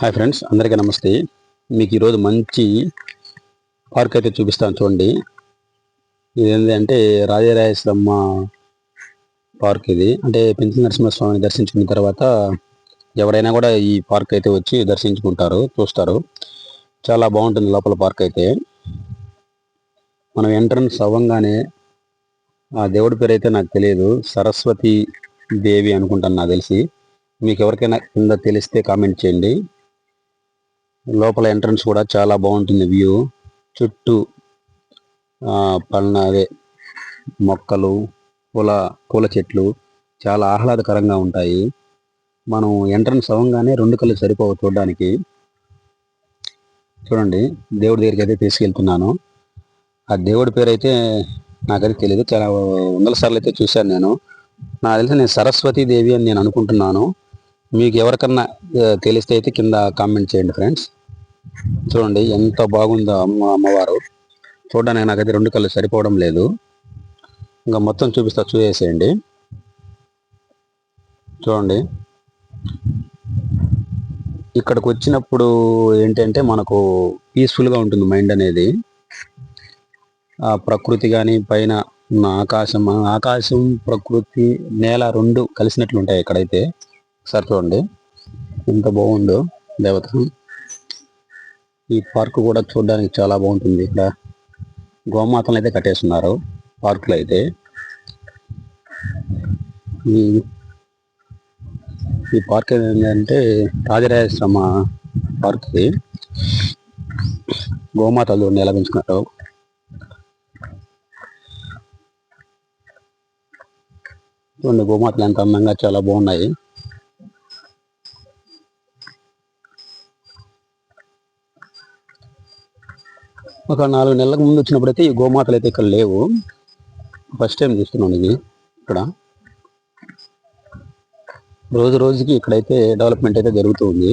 Hi friends అందరికీ నమస్తే. మీకు ఈరోజు మంచి పార్క్ అయితే చూపిస్తాను చూడండి. ఇది ఏంటంటే రాజరాజేశ్వరమ్మ పార్క్ ఇది. అంటే పెంచి నరసింహస్వామిని దర్శించుకున్న తర్వాత ఎవరైనా కూడా ఈ పార్క్ అయితే వచ్చి దర్శించుకుంటారు చూస్తారు. చాలా బాగుంటుంది లోపల పార్క్ అయితే. మనం ఎంట్రన్స్ అవ్వంగానే ఆ దేవుడి పేరు అయితే నాకు తెలియదు. సరస్వతి దేవి అనుకుంటాను నాకు తెలిసి. మీకు ఎవరికైనా కింద తెలిస్తే కామెంట్ చేయండి. లోపల ఎంట్రన్స్ కూడా చాలా బాగుంటుంది వ్యూ. చుట్టూ ఆ, పళ్ళ అదే మొక్కలు పూల పూల చెట్లు చాలా ఆహ్లాదకరంగా ఉంటాయి. మనం ఎంట్రన్స్ అవ్వగానే రెండు కళ్ళు సరిపోవు చూడడానికి. చూడండి దేవుడి దగ్గరికి అయితే తీసుకెళ్తున్నాను. ఆ దేవుడి పేరు అయితే నాకైతే తెలియదు చాలా వందల సార్లు అయితే చూశాను నేను. నాకు తెలిసి నేను సరస్వతి దేవి అని నేను అనుకుంటున్నాను. మీకు ఎవరికన్నా తెలిస్తే అయితే కింద కామెంట్ చేయండి ఫ్రెండ్స్. చూడండి ఎంత బాగుందో అమ్మ అమ్మవారు. చూడడానికి నాకైతే రెండు కళ్ళు సరిపోవడం లేదు. ఇంకా మొత్తం చూపిస్తా చూసేసేయండి. చూడండి. ఇక్కడికి వచ్చినప్పుడు ఏంటంటే మనకు పీస్ఫుల్గా ఉంటుంది మైండ్ అనేది. ఆ ప్రకృతి కానీ పైన ఉన్న ఆకాశం ఆకాశం ప్రకృతి నేల రెండు కలిసినట్లు ఉంటాయి ఇక్కడైతే. ఒకసారి చూడండి. ఎంత బాగుందో దేవత. ఈ పార్క్ కూడా చూడడానికి చాలా బాగుంటుంది. ఇక్కడ గోమాతలను అయితే కట్టేస్తున్నారు పార్కులో అయితే. ఈ ఈ పార్క్ ఏంటంటే రాజరాజేశ్వరమ్మ పార్క్ ఇది గోమాతలు ఎలా పెంచుకున్నారు చూడండి గోమాతలు ఎంత అందంగా చాలా బాగున్నాయి. ఒక నాలుగు నెలలకు ముందు వచ్చినప్పుడైతే ఈ గోమాతలు అయితే ఇక్కడ లేవు. ఫస్ట్ టైం చూస్తున్నాను ఇది ఇక్కడ. రోజు రోజుకి ఇక్కడైతే డెవలప్మెంట్ అయితే జరుగుతుంది.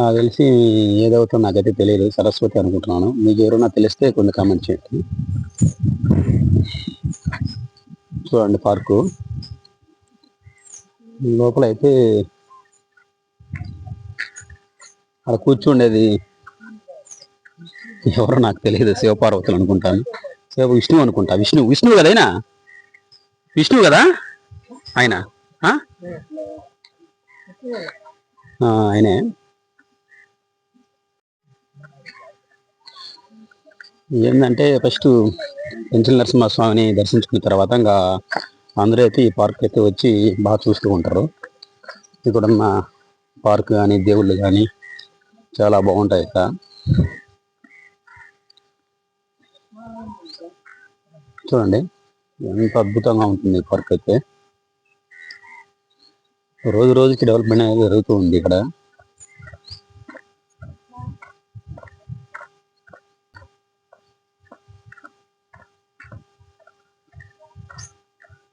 నాకు తెలిసి ఏదవుతుందో నాకైతే తెలియదు. సరస్వతి అనుకుంటున్నాను. మీకు ఎవరైనా తెలిస్తే కొన్ని కామెంట్ చేయండి. చూడండి పార్కు లోపల అయితే అక్కడ కూర్చుండేది ఎవరో నాకు తెలియదు శివపార్వతులు అనుకుంటాను. శివ విష్ణువు అనుకుంటా. విష్ణు విష్ణువు కదా ఆయన? విష్ణువు కదా ఆయన? ఆ? ఆయనే. ఏంటంటే ఫస్ట్ పెంచల నరసింహస్వామిని దర్శించుకున్న తర్వాత ఇంకా అందరూ అయితే ఈ పార్క్ అయితే వచ్చి బాగా చూస్తూ ఉంటారు. ఇక్కడ ఉన్న పార్క్ కానీ దేవుళ్ళు కానీ చాలా బాగుంటాయి ఇక్కడ చూడండి. ఎంత అద్భుతంగా ఉంటుంది ఈ పార్క్ అయితే. రోజు రోజుకి డెవలప్మెంట్ అనేది జరుగుతూ ఉంది ఇక్కడ.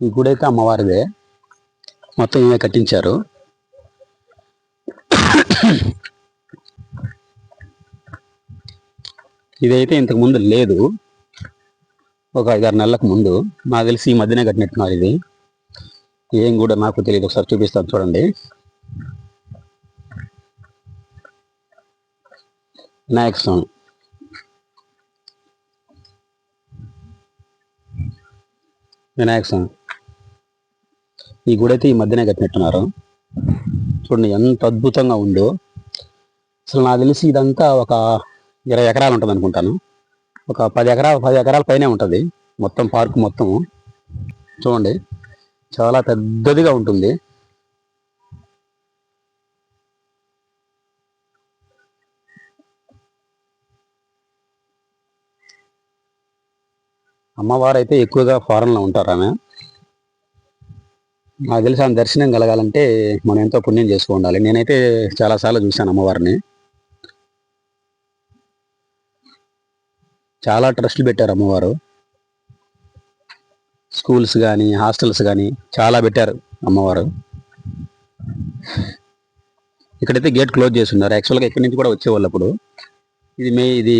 ఈ గుడి అయితే అమ్మవారిదే. మొత్తం ఈమె కట్టించారు. ఇదైతే ఇంతకు ముందు లేదు. ఒక ఐదారు నెలలకు ముందు నాకు తెలిసి ఈ మధ్యనే కట్టినట్టున్నారు ఇది. ఏం కూడా నాకు తెలియదు ఒకసారి చూపిస్తాను చూడండి. వినాయక స్వామి. వినాయక స్వామి. ఈ గుడి అయితే ఈ మధ్యనే కట్టినట్టున్నారు. చూడండి ఎంత అద్భుతంగా ఉందో. అసలు నాకు తెలిసి ఇదంతా ఒక ఇరవై ఎకరాలు ఉంటుంది అనుకుంటాను ఒక పది ఎకరాలు పది ఎకరాల పైనే ఉంటుంది. మొత్తం పార్క్ మొత్తం. చూడండి. చాలా పెద్దదిగా ఉంటుంది. అమ్మవారు అయితే ఎక్కువగా ఫారెన్లో ఉంటారు ఆమె. నాకు తెలిసి ఆమె దర్శనం కలగాలంటే మనం ఎంతో పుణ్యం చేసుకో ఉండాలి నేనైతే చాలాసార్లు చూశాను అమ్మవారిని. చాలా ట్రస్ట్లు పెట్టారు అమ్మవారు. స్కూల్స్ కానీ హాస్టల్స్ కానీ చాలా పెట్టారు అమ్మవారు. ఇక్కడైతే గేట్ క్లోజ్ చేసి ఉన్నారు. యాక్చువల్గా ఇక్కడి నుంచి కూడా వచ్చేవాళ్ళు అప్పుడు. ఇది మే ఇది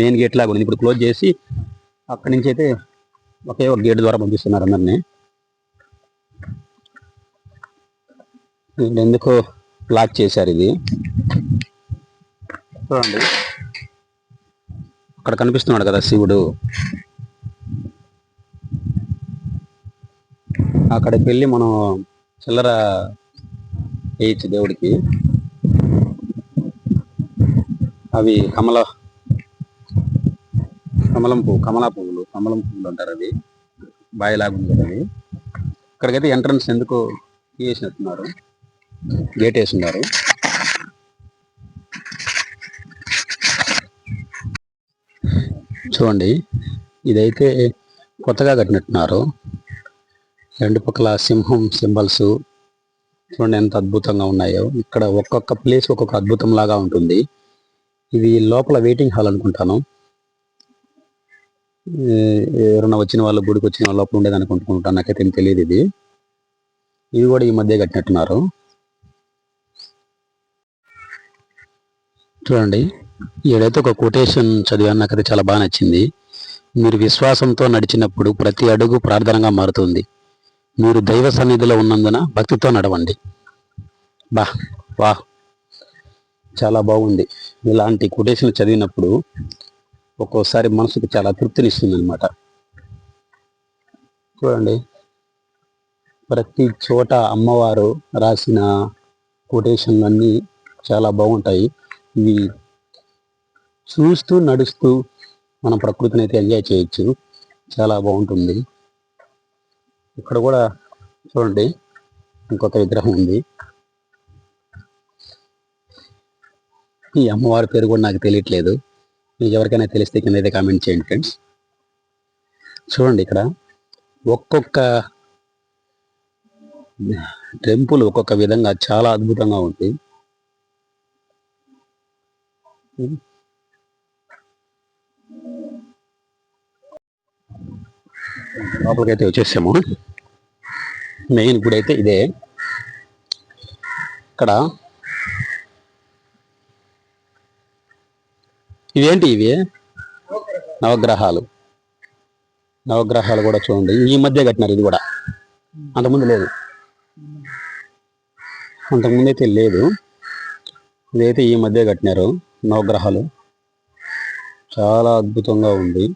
మెయిన్ గేట్ లాగా ఉంది. ఇప్పుడు క్లోజ్ చేసి అక్కడి నుంచి అయితే ఒకే ఒక గేట్ ద్వారా పంపిస్తున్నారు అందరినీ. ఎందుకో బ్లాక్ చేశారు ఇది. చూడండి. అక్కడ కనిపిస్తున్నాడు కదా శివుడు. అక్కడికి వెళ్ళి మనం చిల్లర వేయచ్చు దేవుడికి. అవి కమల కమలం పువ్వు కమలా పువ్వులు కమలం పువ్వులు అంటారు అవి. బాయిలాగా కదా అవి. ఇక్కడికైతే ఎంట్రన్స్ ఎందుకు వేసినట్టున్నారు గేట్ వేస్తున్నారు చూడండి. ఇదైతే కొత్తగా కట్టినట్టున్నారు. రెండు పక్కల సింహం సింబల్స్. చూడండి ఎంత అద్భుతంగా ఉన్నాయో. ఇక్కడ ఒక్కొక్క ప్లేస్ ఒక్కొక్క అద్భుతం లాగా ఉంటుంది. ఇది లోపల వెయిటింగ్ హాల్ అనుకుంటాను. ఎవరన్నా ఎవరైనా వచ్చిన వాళ్ళు గుడికి వచ్చిన వాళ్ళు లోపల ఉండేది అనుకుంటుకుంటాను నాకైతే ఏం తెలియదు ఇది. ఇది కూడా ఈ మధ్య కట్టినట్టున్నారు. చూడండి. ఈడైతే ఒక కొటేషన్ చదివాను అది చాలా బాగా నచ్చింది. మీరు విశ్వాసంతో నడిచినప్పుడు ప్రతి అడుగు ప్రార్థనగా మారుతుంది. మీరు దైవ సన్నిధిలో ఉన్నందున భక్తితో నడవండి. బా వా. చాలా బాగుంది. ఇలాంటి కొటేషన్ చదివినప్పుడు ఒక్కోసారి మనసుకు చాలా తృప్తినిస్తుంది అనమాట చూడండి. ప్రతి చోట అమ్మవారు రాసిన కొటేషన్లన్నీ చాలా బాగుంటాయి. ఇవి చూస్తూ నడుస్తూ మన ప్రకృతిని అయితే ఎంజాయ్ చేయొచ్చు. చాలా బాగుంటుంది. ఇక్కడ కూడా చూడండి ఇంకొక విగ్రహం ఉంది. ఈ అమ్మవారి పేరు కూడా నాకు తెలియట్లేదు. మీకు ఎవరికైనా తెలిస్తే కింద అయితే కామెంట్ చేయండి ఫ్రెండ్స్ చూడండి ఇక్కడ ఒక్కొక్క టెంపుల్ ఒక్కొక్క విధంగా చాలా అద్భుతంగా ఉంది. లోపలికైతే వచ్చేసాము. మెయిన్ గుడి అయితే ఇదే. ఇక్కడ ఇవేంటి ఇవి? నవగ్రహాలు. నవగ్రహాలు కూడా చూడండి. ఈ మధ్య కట్టినారు ఇది కూడా. అంతకుముందు లేదు. అంతకుముందు అయితే లేదు. ఇదైతే ఈ మధ్య కట్టినారు నవగ్రహాలు. చాలా అద్భుతంగా ఉంది.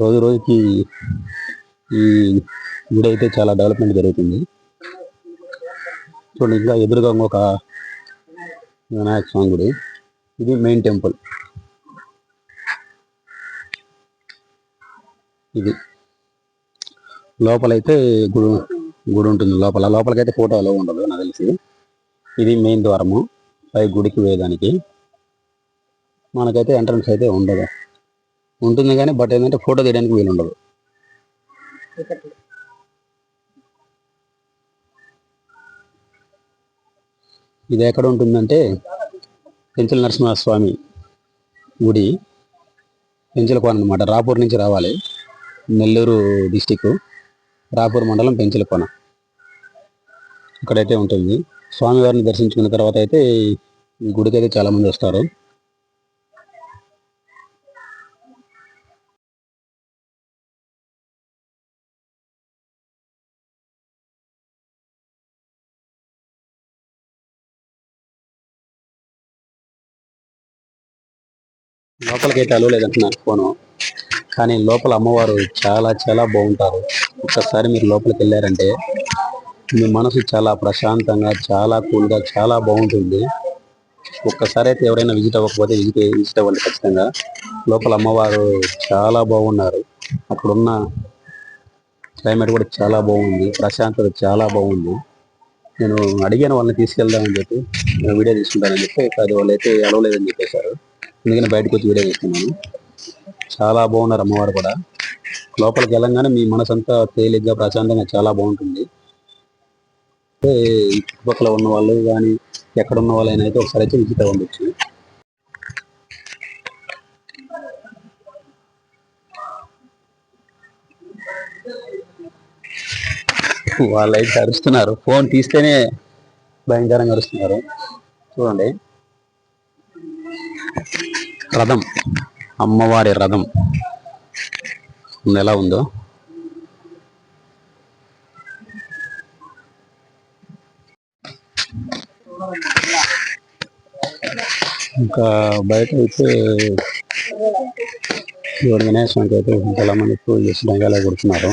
రోజు రోజుకి ఈ గుడి అయితే చాలా డెవలప్మెంట్ జరుగుతుంది. చూడండి ఇంకా ఎదురుగా ఇంకొక వినాయక స్వామి గుడి. ఇది మెయిన్ టెంపుల్. ఇది. లోపలైతే గుడి గుడి ఉంటుంది. లోపల లోపలికైతే ఫోటో ఉండదు నాకు తెలిసి ఇది మెయిన్ ద్వారము. పై గుడికి వేయడానికి మనకైతే ఎంట్రన్స్ అయితే ఉండదు. ఉంటుంది కానీ బట్ ఏంటంటే ఫోటో తీయడానికి వీలు ఉండదు. ఇది ఎక్కడ ఉంటుందంటే పెంచల నరసింహస్వామి గుడి పెంచలకోన అనమాట రాపూర్ నుంచి రావాలి. నెల్లూరు డిస్టిక్ రాపూర్ మండలం పెంచలకోన ఇక్కడైతే ఉంటుంది. స్వామివారిని దర్శించుకున్న తర్వాత అయితే ఈ గుడికి అయితే చాలా మంది వస్తారు. లోపలికైతే అలవ లేదంటున్నారు ఫోను. కానీ లోపల అమ్మవారు చాలా చాలా బాగుంటారు. ఒక్కసారి మీరు లోపలికి వెళ్ళారంటే మీ మనసు చాలా ప్రశాంతంగా చాలా కూల్గా చాలా బాగుంటుంది. ఒక్కసారి అయితే ఎవరైనా విజిట్ అవ్వకపోతే విజిట్ విజిట్ అవ్వండి ఖచ్చితంగా. లోపల అమ్మవారు చాలా బాగున్నారు. అక్కడున్న క్లైమేట్ కూడా చాలా బాగుంది. ప్రశాంతత చాలా బాగుంది. నేను అడిగాను వాళ్ళని తీసుకెళ్దామని చెప్పి నేను వీడియో తీసుకుంటానని చెప్పి అది వాళ్ళు అయితే అలవలేదని చెప్పేశారు. అందుకని బయటకు వచ్చి వీడియో చేస్తున్నాను. చాలా బాగున్నారు అమ్మవారు కూడా. లోపలికి వెళ్ళంగానే మీ మనసు అంతా తేలిగ్గా ప్రశాంతంగా చాలా బాగుంటుంది. అంటే చుట్టుపక్కల ఉన్న వాళ్ళు కానీ ఎక్కడ ఉన్న వాళ్ళైనా అయితే ఒకసారి అయితే విజిట్ అవ్వచ్చు. వాళ్ళైతే అరుస్తున్నారు. ఫోన్ తీస్తేనే భయంకరంగా అరుస్తున్నారు. చూడండి. రథం. అమ్మవారి రథం. ఎలా ఉందో? ఇంకా బయట అయితే దేవుడు వినాయక స్వామికి అయితే చాలా మంది పూజ చేసి టెంకాయలు కొడుతున్నారు.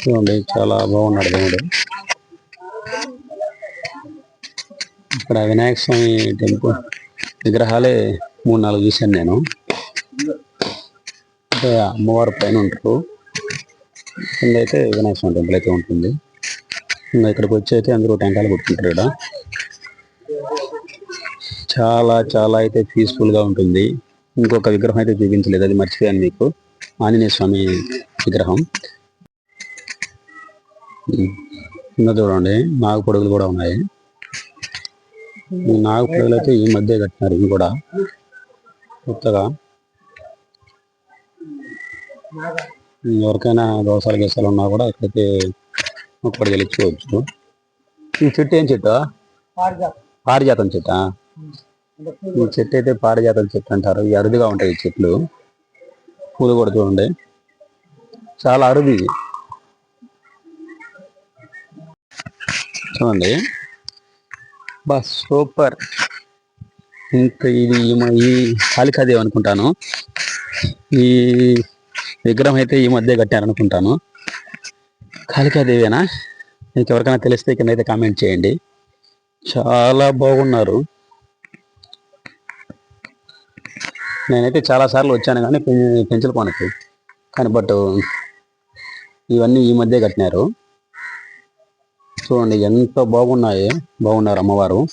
చూడండి చాలా బాగున్నాడు దేవుడు. ఇక్కడ వినాయక స్వామి టెంపుల్ విగ్రహాలే మూడు నాలుగు చూశాను నేను. అంటే అమ్మవారి పైన ఉంటారు. కింద అయితే వినాయక స్వామి టెంపుల్ అయితే ఉంటుంది. ఇంకా ఇక్కడికి వచ్చి అయితే అందరూ టెంకాయలు కొట్టుకుంటారు ఇక్కడ. చాలా చాలా అయితే పీస్ఫుల్గా ఉంటుంది. ఇంకొక విగ్రహం అయితే చూపించలేదు. అది మర్చిపోయాను మీకు. ఆంజనేయ స్వామి విగ్రహం. కింద చూడండి నాగు పొడుగులు కూడా ఉన్నాయి. ఈ నాగు అయితే ఈ మధ్య కట్టినారు ఇవి కూడా. కొత్తగా. ఎవరికైనా దోసాలు గీసాలు ఉన్నా కూడా ఇక్కడైతే ఒక్కడికి గెలిచుకోవచ్చు ఈ చెట్టు ఏం చెట్టు? పారిజాతం చెట్ట? ఈ చెట్టు అయితే పారిజాతం చెట్టు అంటారు. ఈ అరుదుగా ఉంటాయి ఈ చెట్లు. పూలు కూడా చూడండి. చాలా అరుదు ఇది చూడండి. బా సూపర్. ఇంకా ఇది ఈ కాళికాదేవి అనుకుంటాను. ఈ విగ్రహం అయితే ఈ మధ్య కట్టారనుకుంటాను. కాళికాదేవేనా మీకు ఎవరికైనా తెలిస్తే కింద అయితే కామెంట్ చేయండి. చాలా బాగున్నారు. నేనైతే చాలా సార్లు వచ్చాను కానీ పెం- పెంచలకోనకి కానీ బట్ ఇవన్నీ ఈ మధ్య కట్టినారు. చూడండి ఎంత బాగున్నాయి. బాగున్నారు అమ్మవారు.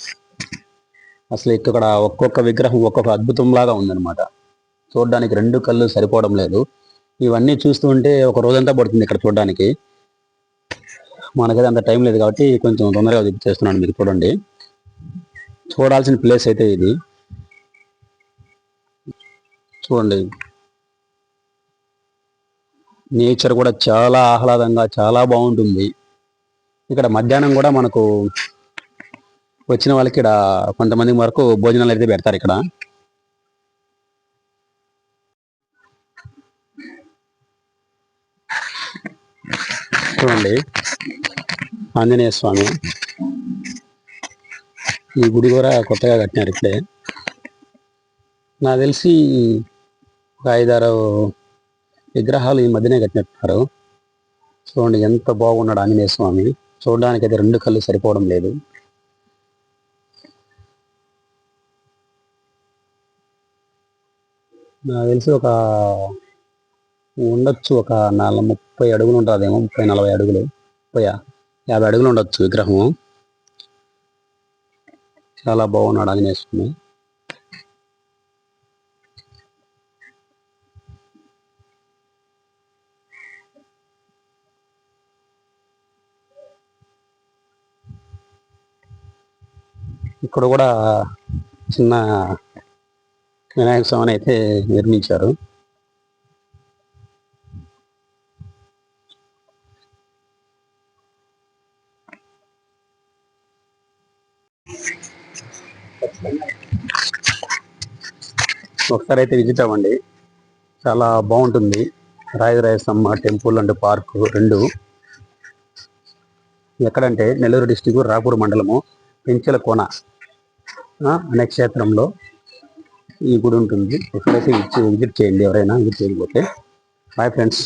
అసలు ఇక్కడ ఒక్కొక్క విగ్రహం ఒక్కొక్క అద్భుతం లాగా ఉందన్నమాట. చూడడానికి రెండు కళ్ళు సరిపోవడం లేదు. ఇవన్నీ చూస్తూ ఉంటే ఒక రోజంతా పడుతుంది ఇక్కడ చూడడానికి. మనకైతే అంత టైం లేదు కాబట్టి కొంచెం తొందరగా చేస్తున్నాను మీరు చూడండి. చూడాల్సిన ప్లేస్ అయితే ఇది. చూడండి. నేచర్ కూడా చాలా ఆహ్లాదంగా చాలా బాగుంటుంది. ఇక్కడ మధ్యాహ్నం కూడా మనకు వచ్చిన వాళ్ళకి ఇక్కడ కొంతమంది వరకు భోజనాలు అయితే పెడతారు ఇక్కడ. చూడండి. ఆంజనేయ స్వామి. ఈ గుడి కూడా కొత్తగా కట్టినారు ఇప్పుడే. నాకు తెలిసి ఒక ఐదారు విగ్రహాలు ఈ మధ్యనే కట్టినట్టున్నారు. చూడండి ఎంత బాగున్నాడు ఆంజనేయ స్వామి. చూడడానికి అయితే రెండు కళ్ళు సరిపోవడం లేదు. నాకు తెలిసి ఒక ఉండొచ్చు ఒక నాలుగు ముప్పై అడుగులు ఉంటుందేమో ముప్పై నలభై అడుగులు. ముప్పై యాభై అడుగులు ఉండొచ్చు విగ్రహము. చాలా బాగున్నాడు ఆంజనేయ స్వామి. ఇక్కడ కూడా చిన్న వినాయక స్వామిని అయితే నిర్మించారు. ఒకసారి అయితే విజిట్ అవ్వండి. చాలా బాగుంటుంది. రాయరాయసమ్మ టెంపుల్ అండ్ పార్క్ రెండు. ఎక్కడంటే నెల్లూరు డిస్టిక్ రాపూర్ మండలము పెంచల కోన. అనే క్షేత్రంలో ఈ గుడి ఉంటుంది. ఎక్కడైతే విజిట్ చేయండి ఎవరైనా విజిట్ చేయకపోతే. Bye friends